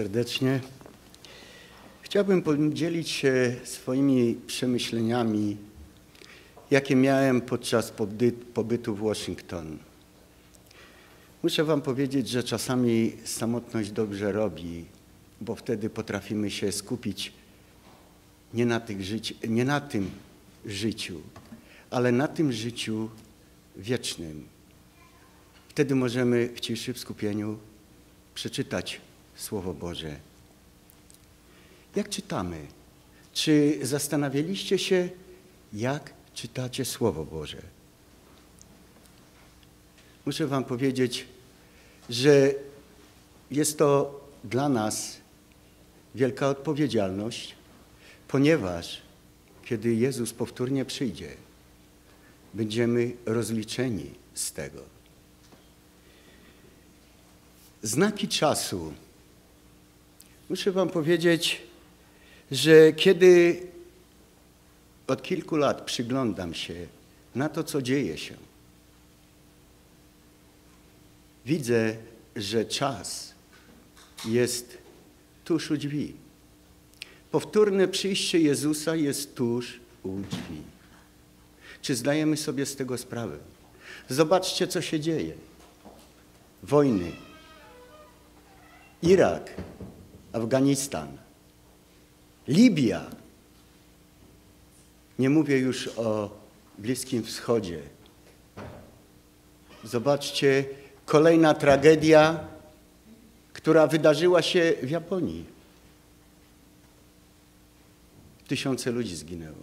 serdecznie. Chciałbym podzielić się swoimi przemyśleniami, jakie miałem podczas pobytu w Washington. Muszę Wam powiedzieć, że czasami samotność dobrze robi, bo wtedy potrafimy się skupić nie na, nie na tym życiu, ale na tym życiu wiecznym. Wtedy możemy w ciszy, w skupieniu przeczytać Słowo Boże. Jak czytamy? Czy zastanawialiście się, jak czytacie Słowo Boże? Muszę Wam powiedzieć, że jest to dla nas wielka odpowiedzialność, ponieważ kiedy Jezus powtórnie przyjdzie, będziemy rozliczeni z tego. Znaki czasu. Muszę Wam powiedzieć, że kiedy od kilku lat przyglądam się na to, co dzieje się, widzę, że czas jest tuż u drzwi. Powtórne przyjście Jezusa jest tuż u drzwi. Czy zdajemy sobie z tego sprawę? Zobaczcie, co się dzieje. Wojny. Irak, Afganistan, Libia. Nie mówię już o Bliskim Wschodzie. Zobaczcie, kolejna tragedia, która wydarzyła się w Japonii. Tysiące ludzi zginęło.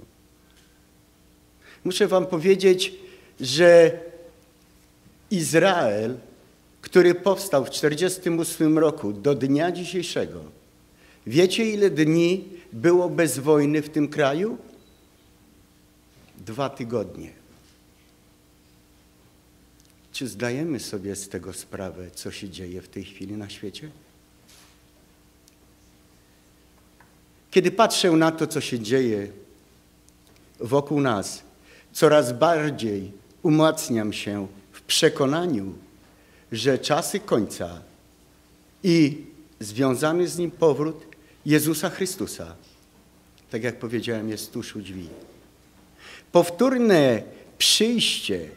Muszę Wam powiedzieć, że Izrael, który powstał w 1948 roku do dnia dzisiejszego, wiecie ile dni było bez wojny w tym kraju? Dwa tygodnie. Czy zdajemy sobie z tego sprawę, co się dzieje w tej chwili na świecie? Kiedy patrzę na to, co się dzieje wokół nas, coraz bardziej umacniam się w przekonaniu, że czasy końca i związany z nim powrót Jezusa Chrystusa, tak jak powiedziałem, jest tuż u drzwi. Powtórne przyjście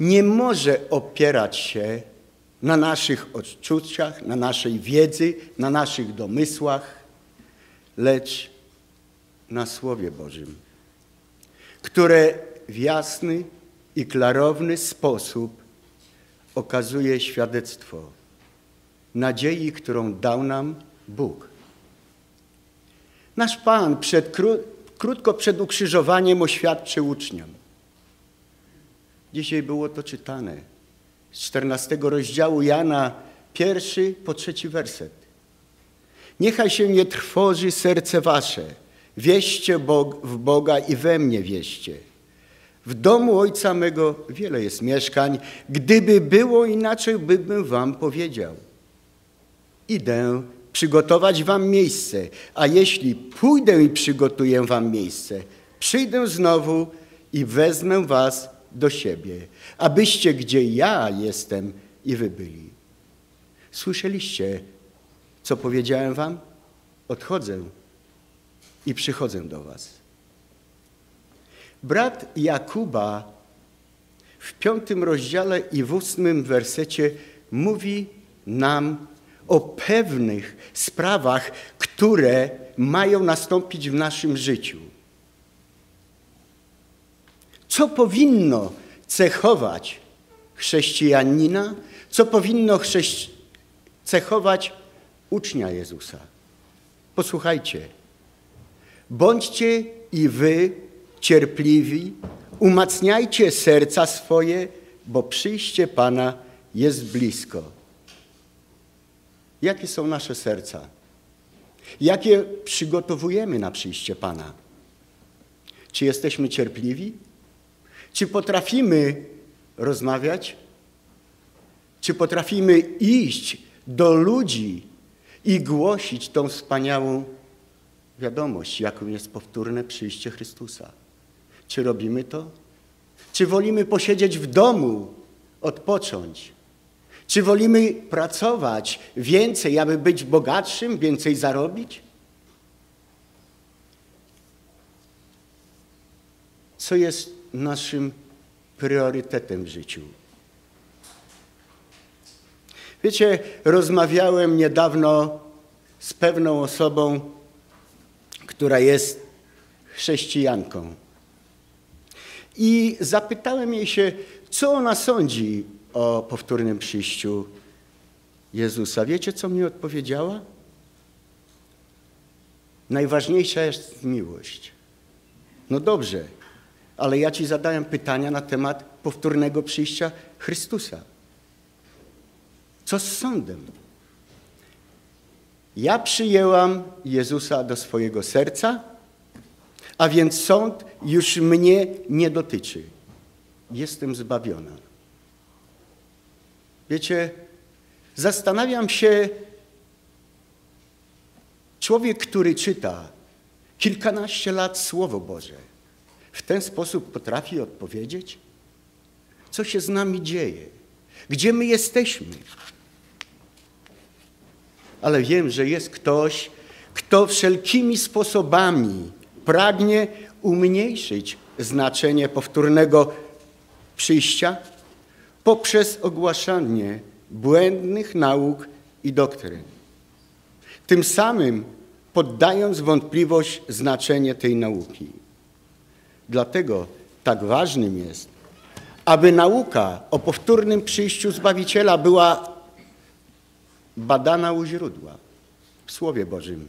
nie może opierać się na naszych odczuciach, na naszej wiedzy, na naszych domysłach, lecz na Słowie Bożym, które w jasny i klarowny sposób okazuje świadectwo nadziei, którą dał nam Bóg. Nasz Pan przed, krótko przed ukrzyżowaniem oświadczył uczniom. Dzisiaj było to czytane z 14 rozdziału Jana, pierwszy po trzeci werset. Niechaj się nie trwoży serce wasze. Wieście w Boga i we mnie wieście. W domu Ojca mego wiele jest mieszkań. Gdyby było inaczej, bym wam powiedział. Idę przygotować wam miejsce, a jeśli pójdę i przygotuję wam miejsce, przyjdę znowu i wezmę was do siebie, abyście gdzie ja jestem i wy byli. Słyszeliście, co powiedziałem wam? Odchodzę i przychodzę do was. Brat Jakuba w piątym rozdziale i w ósmym wersecie mówi nam o pewnych sprawach, które mają nastąpić w naszym życiu. Co powinno cechować chrześcijanina? Co powinno cechować ucznia Jezusa? Posłuchajcie. Bądźcie i wy cierpliwi, umacniajcie serca swoje, bo przyjście Pana jest blisko. Jakie są nasze serca? Jakie przygotowujemy na przyjście Pana? Czy jesteśmy cierpliwi? Czy potrafimy rozmawiać? Czy potrafimy iść do ludzi i głosić tą wspaniałą wiadomość, jaką jest powtórne przyjście Chrystusa? Czy robimy to? Czy wolimy posiedzieć w domu, odpocząć? Czy wolimy pracować więcej, aby być bogatszym, więcej zarobić? Co jest naszym priorytetem w życiu? Wiecie, rozmawiałem niedawno z pewną osobą, która jest chrześcijanką. I zapytałem jej się, co ona sądzi o powtórnym przyjściu Jezusa. Wiecie, co mi odpowiedziała? Najważniejsza jest miłość. No dobrze, ale ja ci zadałem pytania na temat powtórnego przyjścia Chrystusa. Co z sądem? Ja przyjęłam Jezusa do swojego serca, a więc sąd już mnie nie dotyczy. Jestem zbawiona. Wiecie, zastanawiam się, człowiek, który czyta kilkanaście lat Słowo Boże, w ten sposób potrafi odpowiedzieć? Co się z nami dzieje? Gdzie my jesteśmy? Ale wiem, że jest ktoś, kto wszelkimi sposobami pragnie umniejszyć znaczenie powtórnego przyjścia poprzez ogłaszanie błędnych nauk i doktryn. Tym samym poddając wątpliwość znaczenie tej nauki. Dlatego tak ważnym jest, aby nauka o powtórnym przyjściu Zbawiciela była badana u źródła, w Słowie Bożym.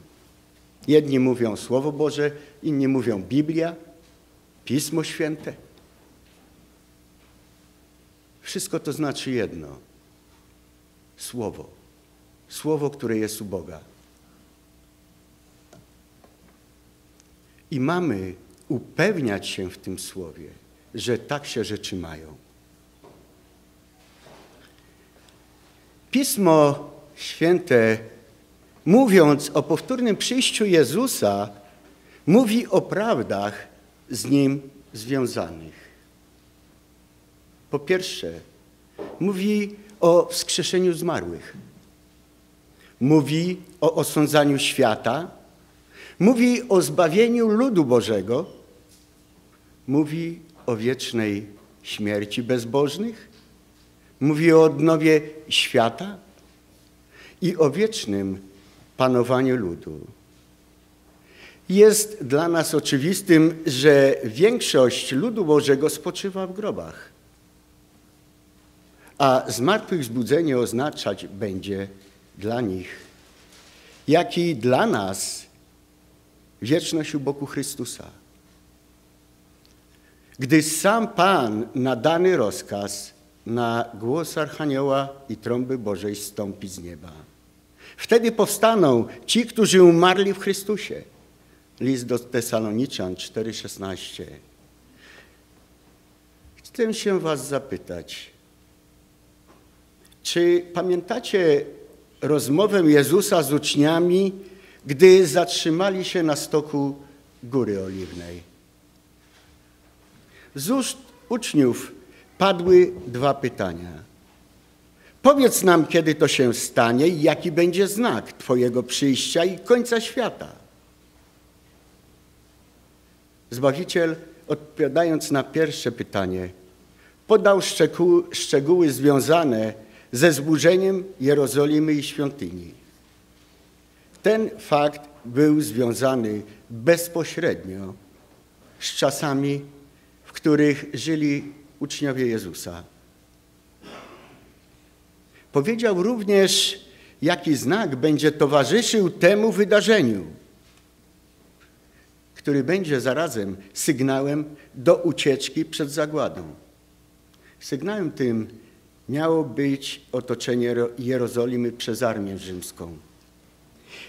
Jedni mówią Słowo Boże, inni mówią Biblia, Pismo Święte. Wszystko to znaczy jedno. Słowo. Słowo, które jest u Boga. I mamy upewniać się w tym słowie, że tak się rzeczy mają. Pismo Święte, mówiąc o powtórnym przyjściu Jezusa, mówi o prawdach z Nim związanych. Po pierwsze, mówi o wskrzeszeniu zmarłych. Mówi o osądzaniu świata. Mówi o zbawieniu ludu Bożego. Mówi o wiecznej śmierci bezbożnych. Mówi o odnowie świata i o wiecznym panowaniu ludu. Jest dla nas oczywistym, że większość ludu Bożego spoczywa w grobach, a zmartwychwzbudzenie oznaczać będzie dla nich, jak i dla nas wieczność u boku Chrystusa. Gdy sam Pan na dany rozkaz na głos Archanioła i trąby Bożej stąpi z nieba. Wtedy powstaną ci, którzy umarli w Chrystusie. List do Tesaloniczan 4,16. Chcę się was zapytać, czy pamiętacie rozmowę Jezusa z uczniami, gdy zatrzymali się na stoku Góry Oliwnej? Z ust uczniów padły dwa pytania. Powiedz nam, kiedy to się stanie i jaki będzie znak Twojego przyjścia i końca świata. Zbawiciel, odpowiadając na pierwsze pytanie, podał szczegóły, związane ze zburzeniem Jerozolimy i świątyni. Ten fakt był związany bezpośrednio z czasami, w których żyli uczniowie Jezusa. Powiedział również, jaki znak będzie towarzyszył temu wydarzeniu, który będzie zarazem sygnałem do ucieczki przed zagładą. Sygnałem tym miało być otoczenie Jerozolimy przez armię rzymską.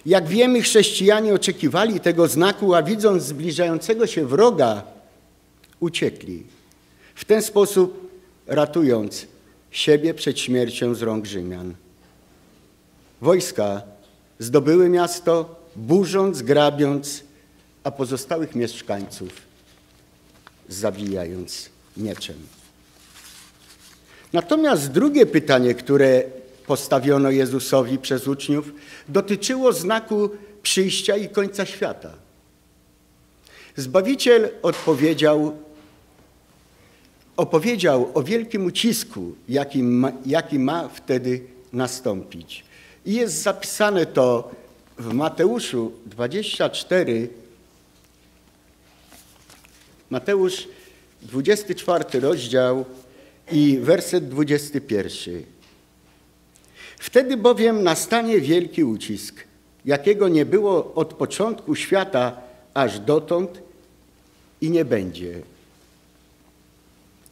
Jak wiemy, chrześcijanie oczekiwali tego znaku, a widząc zbliżającego się wroga, uciekli. W ten sposób ratując siebie przed śmiercią z rąk Rzymian. Wojska zdobyły miasto, burząc, grabiąc, a pozostałych mieszkańców zabijając mieczem. Natomiast drugie pytanie, które postawiono Jezusowi przez uczniów, dotyczyło znaku przyjścia i końca świata. Zbawiciel odpowiedział, opowiedział o wielkim ucisku, jaki ma, jaki ma wtedy nastąpić. I jest zapisane to w Mateuszu 24, Mateusz 24 rozdział i werset 21. Wtedy bowiem nastanie wielki ucisk, jakiego nie było od początku świata aż dotąd i nie będzie.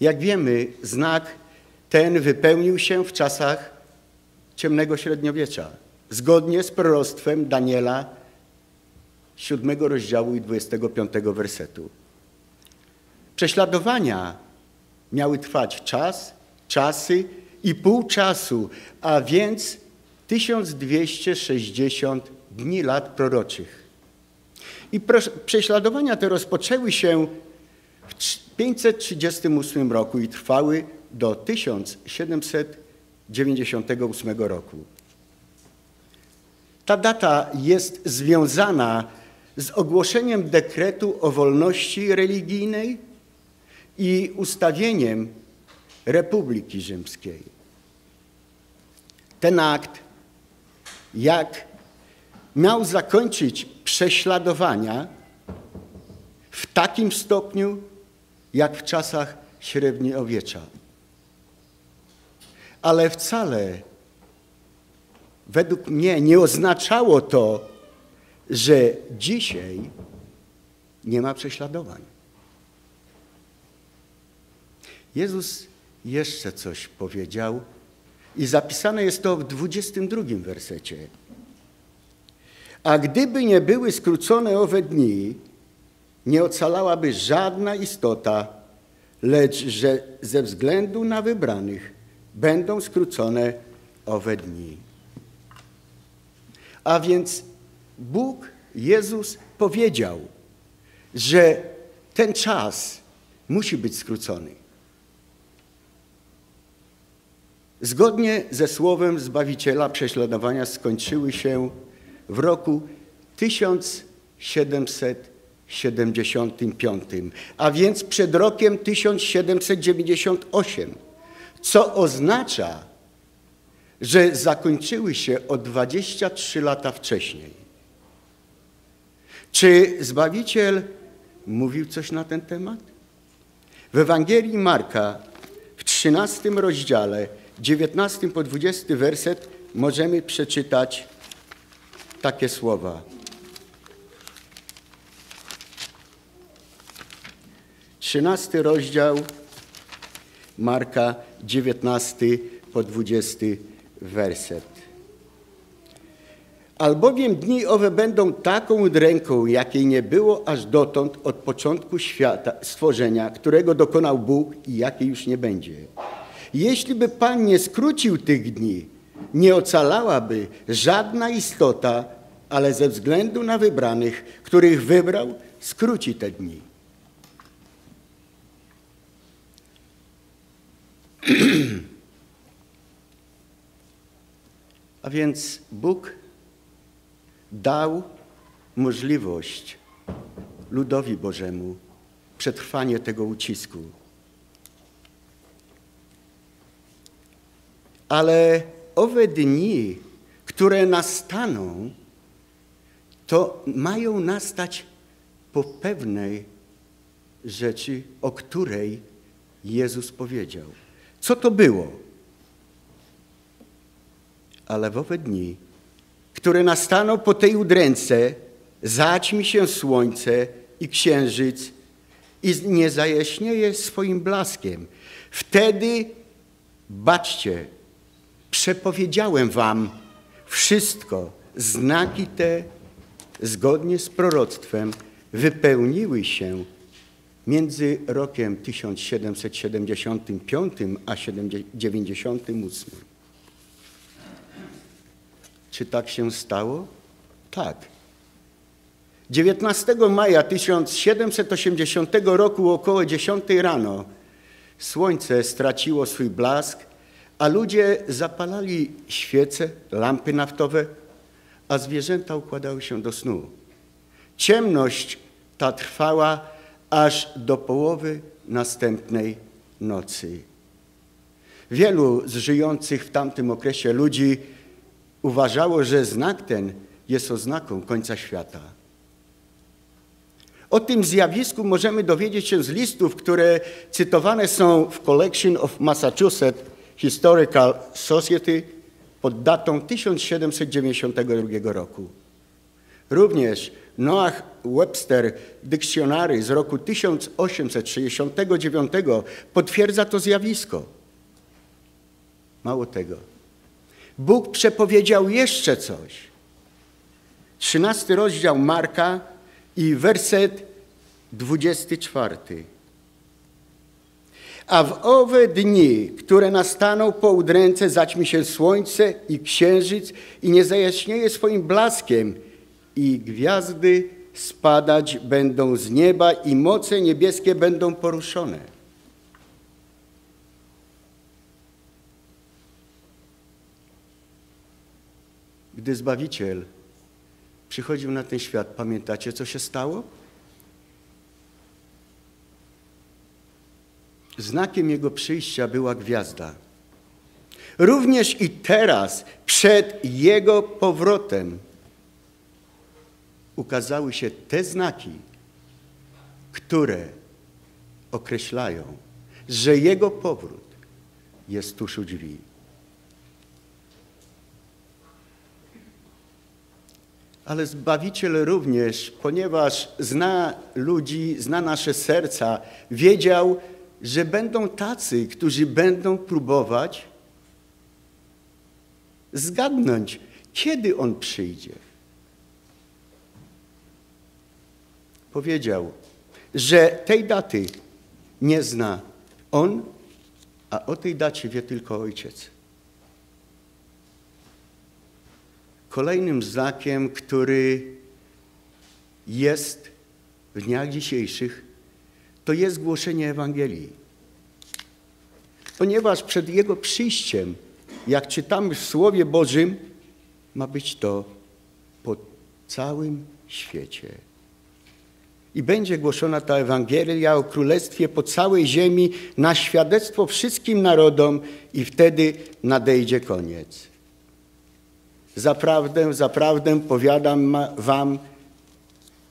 Jak wiemy, znak ten wypełnił się w czasach ciemnego średniowiecza, zgodnie z proroctwem Daniela 7 rozdziału i 25 wersetu. Prześladowania miały trwać czas, czasy i pół czasu, a więc 1260 dni lat proroczych. I prześladowania te rozpoczęły się w 538 roku i trwały do 1798 roku. Ta data jest związana z ogłoszeniem dekretu o wolności religijnej i ustawieniem Republiki Rzymskiej. Ten akt, jak miał zakończyć prześladowania w takim stopniu, jak w czasach średniowiecza. Ale wcale według mnie nie oznaczało to, że dzisiaj nie ma prześladowań. Jezus jeszcze coś powiedział i zapisane jest to w 22 wersecie. A gdyby nie były skrócone owe dni, nie ocalałaby żadna istota, lecz że ze względu na wybranych będą skrócone owe dni. A więc Bóg, Jezus powiedział, że ten czas musi być skrócony. Zgodnie ze słowem Zbawiciela prześladowania skończyły się w roku 1775, a więc przed rokiem 1798, co oznacza, że zakończyły się o 23 lata wcześniej. Czy Zbawiciel mówił coś na ten temat? W Ewangelii Marka w 13 rozdziale 19 po 20 werset możemy przeczytać takie słowa. Trzynasty rozdział Marka, dziewiętnasty po dwudziesty werset. Albowiem dni owe będą taką ręką, jakiej nie było aż dotąd od początku świata, stworzenia, którego dokonał Bóg i jakiej już nie będzie. Jeśli by Pan nie skrócił tych dni, nie ocalałaby żadna istota, ale ze względu na wybranych, których wybrał, skróci te dni. A więc Bóg dał możliwość ludowi Bożemu przetrwanie tego ucisku. Ale owe dni, które nastaną, to mają nastać po pewnej rzeczy, o której Jezus powiedział. Co to było? Ale w owe dni, które nastaną po tej udręce, zaćmi się słońce i księżyc i nie zajaśnieje swoim blaskiem. Wtedy, baczcie, Przepowiedziałem wam wszystko. Znaki te, zgodnie z proroctwem, wypełniły się między rokiem 1775 a 98. Czy tak się stało? Tak. 19 maja 1780 roku około 10 rano słońce straciło swój blask a ludzie zapalali świece, lampy naftowe, a zwierzęta układały się do snu. Ciemność ta trwała aż do połowy następnej nocy. Wielu z żyjących w tamtym okresie ludzi uważało, że znak ten jest oznaką końca świata. O tym zjawisku możemy dowiedzieć się z listów, które cytowane są w Collection of Massachusetts Historical Society pod datą 1792 roku. Również Noah Webster Dictionary z roku 1869 potwierdza to zjawisko. Mało tego. Bóg przepowiedział jeszcze coś. 13 rozdział Marka i werset 24. A w owe dni, które nastaną po udręce, zaćmi się słońce i księżyc i nie zajaśnieje swoim blaskiem i gwiazdy spadać będą z nieba i moce niebieskie będą poruszone. Gdy Zbawiciel przychodził na ten świat, pamiętacie, co się stało? Znakiem Jego przyjścia była gwiazda. Również i teraz, przed Jego powrotem, ukazały się te znaki, które określają, że Jego powrót jest tuż u drzwi. Ale Zbawiciel również, ponieważ zna ludzi, zna nasze serca, wiedział, że będą tacy, którzy będą próbować zgadnąć, kiedy On przyjdzie. Powiedział, że tej daty nie zna On, a o tej dacie wie tylko Ojciec. Kolejnym znakiem, który jest w dniach dzisiejszych, to jest głoszenie Ewangelii. Ponieważ przed Jego przyjściem, jak czytamy w Słowie Bożym, ma być to po całym świecie. I będzie głoszona ta Ewangelia o Królestwie po całej ziemi na świadectwo wszystkim narodom i wtedy nadejdzie koniec. Zaprawdę, zaprawdę powiadam wam,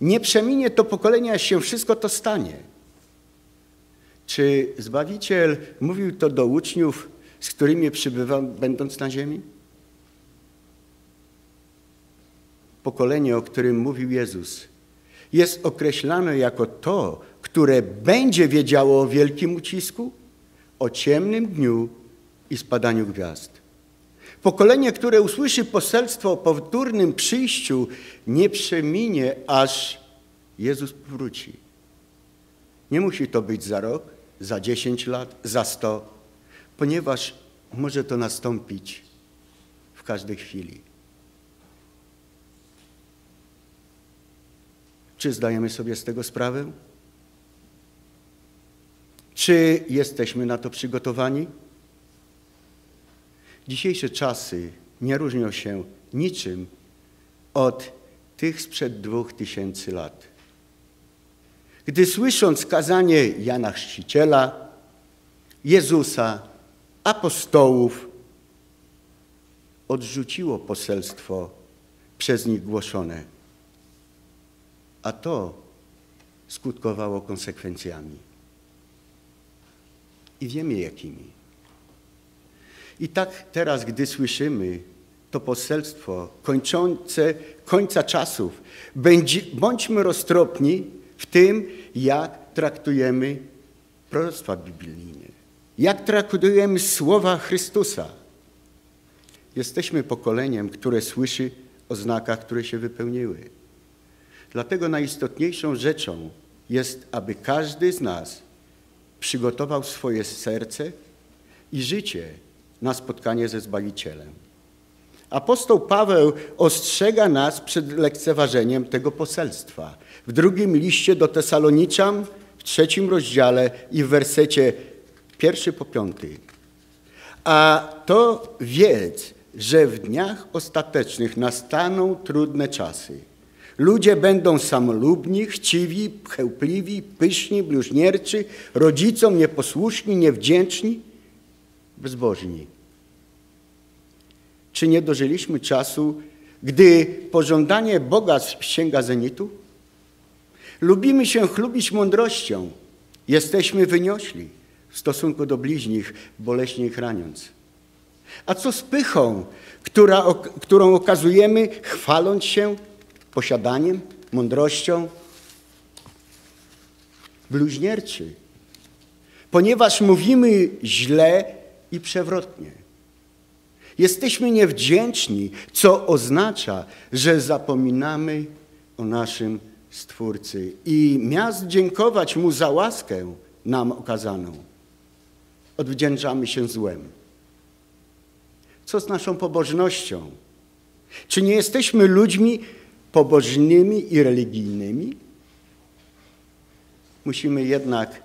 nie przeminie to pokolenie, aż się wszystko to stanie. Czy Zbawiciel mówił to do uczniów, z którymi przybywał, będąc na ziemi? Pokolenie, o którym mówił Jezus, jest określane jako to, które będzie wiedziało o wielkim ucisku, o ciemnym dniu i spadaniu gwiazd. Pokolenie, które usłyszy poselstwo o powtórnym przyjściu, nie przeminie, aż Jezus powróci. Nie musi to być za rok, za dziesięć lat, za sto, ponieważ może to nastąpić w każdej chwili. Czy zdajemy sobie z tego sprawę? Czy jesteśmy na to przygotowani? Dzisiejsze czasy nie różnią się niczym od tych sprzed dwóch tysięcy lat. Gdy słysząc kazanie Jana Chrzciciela, Jezusa, apostołów, odrzuciło poselstwo przez nich głoszone, a to skutkowało konsekwencjami. I wiemy jakimi. I tak teraz, gdy słyszymy to poselstwo kończące końca czasów, bądźmy roztropni w tym, jak traktujemy proroctwa biblijne, jak traktujemy słowa Chrystusa. Jesteśmy pokoleniem, które słyszy o znakach, które się wypełniły. Dlatego najistotniejszą rzeczą jest, aby każdy z nas przygotował swoje serce i życie na spotkanie ze Zbawicielem. Apostoł Paweł ostrzega nas przed lekceważeniem tego poselstwa. W drugim liście do Tesaloniczan, w trzecim rozdziale i w wersecie pierwszy po piąty. A to wiedz, że w dniach ostatecznych nastaną trudne czasy. Ludzie będą samolubni, chciwi, chełpliwi, pyszni, bluźnierczy, rodzicom nieposłuszni, niewdzięczni, bezbożni. Czy nie dożyliśmy czasu, gdy pożądanie bogactw sięga zenitu? Lubimy się chlubić mądrością. Jesteśmy wyniośli w stosunku do bliźnich, boleśnie ich raniąc. A co z pychą, która, którą okazujemy, chwaląc się posiadaniem, mądrością? Bluźnierczy, ponieważ mówimy źle i przewrotnie. Jesteśmy niewdzięczni, co oznacza, że zapominamy o naszym Stwórcy i miast dziękować Mu za łaskę nam okazaną, odwdzięczamy się złem. Co z naszą pobożnością? Czy nie jesteśmy ludźmi pobożnymi i religijnymi? Musimy jednak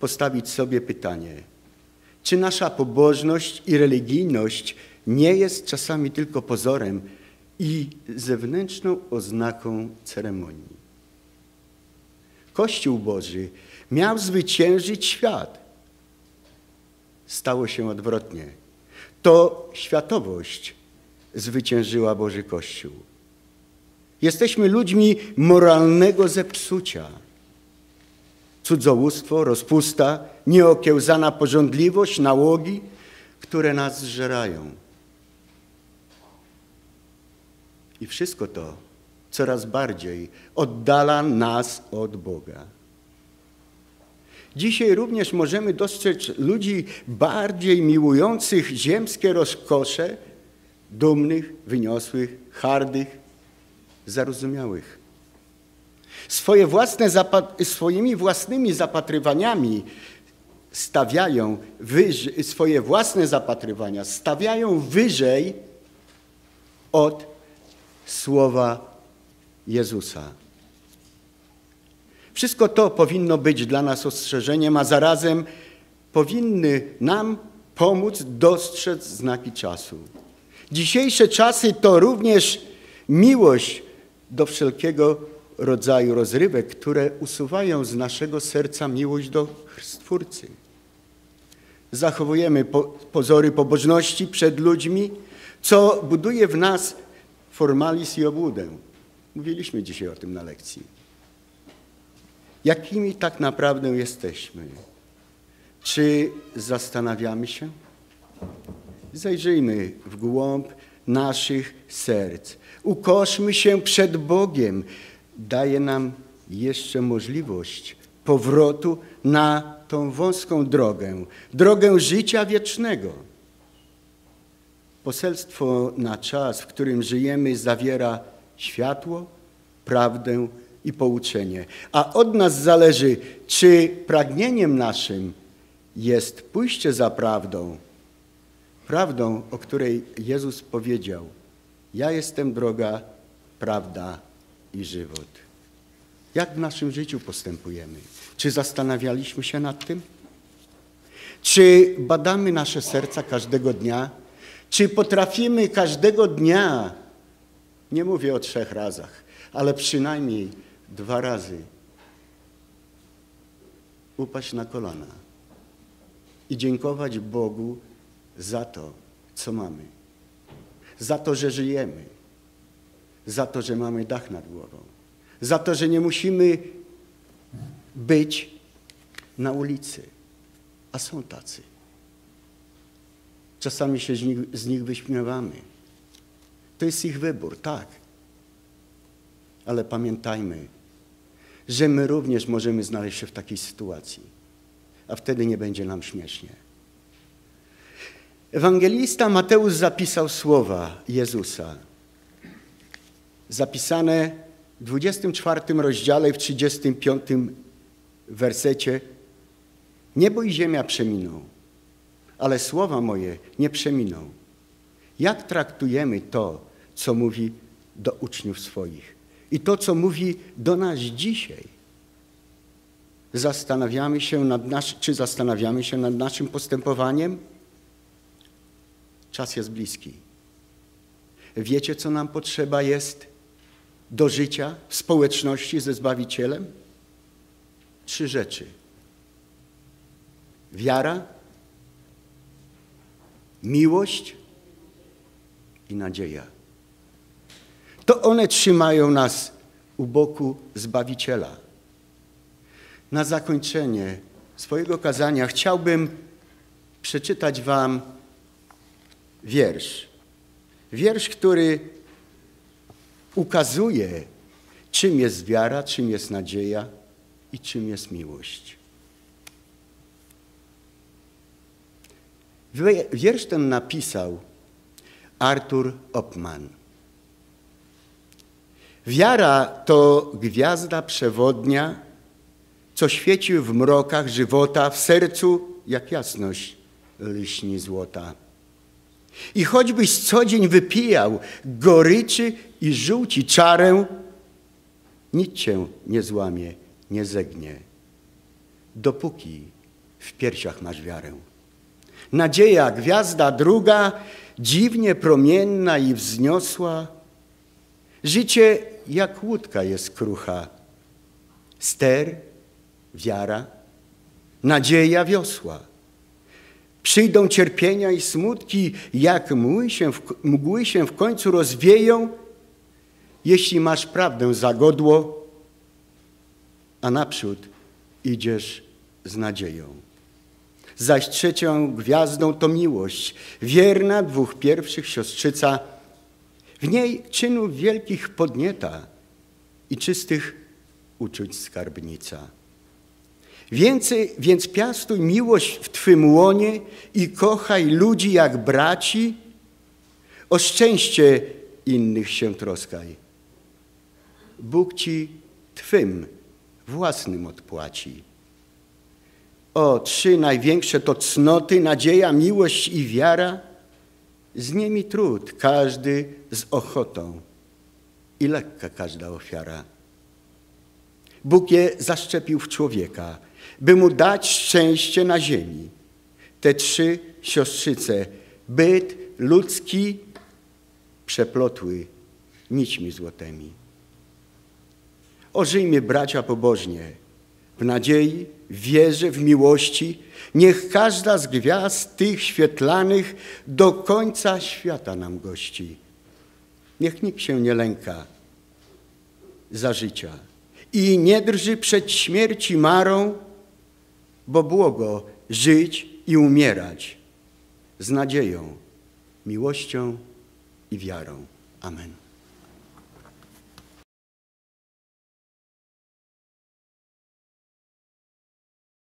postawić sobie pytanie, czy nasza pobożność i religijność nie jest czasami tylko pozorem i zewnętrzną oznaką ceremonii? Kościół Boży miał zwyciężyć świat. Stało się odwrotnie. To światowość zwyciężyła Boży Kościół. Jesteśmy ludźmi moralnego zepsucia. Cudzołóstwo, rozpusta, nieokiełzana porządliwość, nałogi, które nas zżerają. I wszystko to coraz bardziej oddala nas od Boga. Dzisiaj również możemy dostrzec ludzi bardziej miłujących ziemskie rozkosze, dumnych, wyniosłych, hardych, zarozumiałych. Swoje własne swoimi własnymi zapatrywaniami stawiają wyżej, swoje własne zapatrywania stawiają wyżej od słowa Jezusa. Wszystko to powinno być dla nas ostrzeżeniem, a zarazem powinny nam pomóc dostrzec znaki czasu. Dzisiejsze czasy to również miłość do wszelkiego rodzaju rozrywek, które usuwają z naszego serca miłość do Stwórcy. Zachowujemy pozory pobożności przed ludźmi, co buduje w nas formalizm i obłudę. Mówiliśmy dzisiaj o tym na lekcji. Jakimi tak naprawdę jesteśmy? Czy zastanawiamy się? Zajrzyjmy w głąb naszych serc. Ukoszmy się przed Bogiem. Daje nam jeszcze możliwość powrotu na tą wąską drogę, drogę życia wiecznego. Poselstwo na czas, w którym żyjemy, zawiera światło, prawdę i pouczenie. A od nas zależy, czy pragnieniem naszym jest pójście za prawdą, prawdą, o której Jezus powiedział: Ja jestem droga, prawda i żywot. Jak w naszym życiu postępujemy? Czy zastanawialiśmy się nad tym? Czy badamy nasze serca każdego dnia? Czy potrafimy każdego dnia nie mówię o trzech razach, ale przynajmniej dwa razy upaść na kolana i dziękować Bogu za to, co mamy. Za to, że żyjemy. Za to, że mamy dach nad głową. Za to, że nie musimy być na ulicy. A są tacy. Czasami się z nich, z nich wyśmiewamy. To jest ich wybór, tak. Ale pamiętajmy, że my również możemy znaleźć się w takiej sytuacji, a wtedy nie będzie nam śmiesznie. Ewangelista Mateusz zapisał słowa Jezusa, zapisane w 24 rozdziale w 35 wersecie. Niebo i ziemia przeminą, ale słowa moje nie przeminą. Jak traktujemy to, co mówi do uczniów swoich. I to, co mówi do nas dzisiaj. Zastanawiamy się nad nasz, czy zastanawiamy się nad naszym postępowaniem? Czas jest bliski. Wiecie, co nam potrzeba jest do życia w społeczności ze Zbawicielem? Trzy rzeczy. Wiara, miłość i nadzieja. To one trzymają nas u boku Zbawiciela. Na zakończenie swojego kazania chciałbym przeczytać Wam wiersz. Wiersz, który ukazuje, czym jest wiara, czym jest nadzieja i czym jest miłość. Wiersz ten napisał Artur Opman. Wiara to gwiazda przewodnia, co świeci w mrokach żywota, w sercu jak jasność lśni złota. I choćbyś co dzień wypijał goryczy i żółci czarę, nic cię nie złamie, nie zegnie, dopóki w piersiach masz wiarę. Nadzieja, gwiazda druga, dziwnie promienna i wzniosła. Życie jak łódka jest krucha. Ster, wiara, nadzieja wiosła. Przyjdą cierpienia i smutki, jak mgły się, w, mgły się w końcu rozwieją, jeśli masz prawdę za godło, a naprzód idziesz z nadzieją. Zaś trzecią gwiazdą to miłość, wierna dwóch pierwszych siostrzyca, w niej czynów wielkich podnieta i czystych uczuć skarbnica. Więcej, więc piastuj miłość w Twym łonie i kochaj ludzi jak braci, o szczęście innych się troskaj. Bóg Ci Twym własnym odpłaci. O, trzy największe to cnoty, nadzieja, miłość i wiara. Z nimi trud, każdy z ochotą i lekka każda ofiara. Bóg je zaszczepił w człowieka, by mu dać szczęście na ziemi. Te trzy siostrzyce, byt ludzki, przeplotły nićmi złotymi. Ożyjmy bracia pobożnie, w nadziei, w wierze, w miłości. Niech każda z gwiazd tych świetlanych do końca świata nam gości. Niech nikt się nie lęka za życia i nie drży przed śmierci marą, bo błogo żyć i umierać z nadzieją, miłością i wiarą. Amen.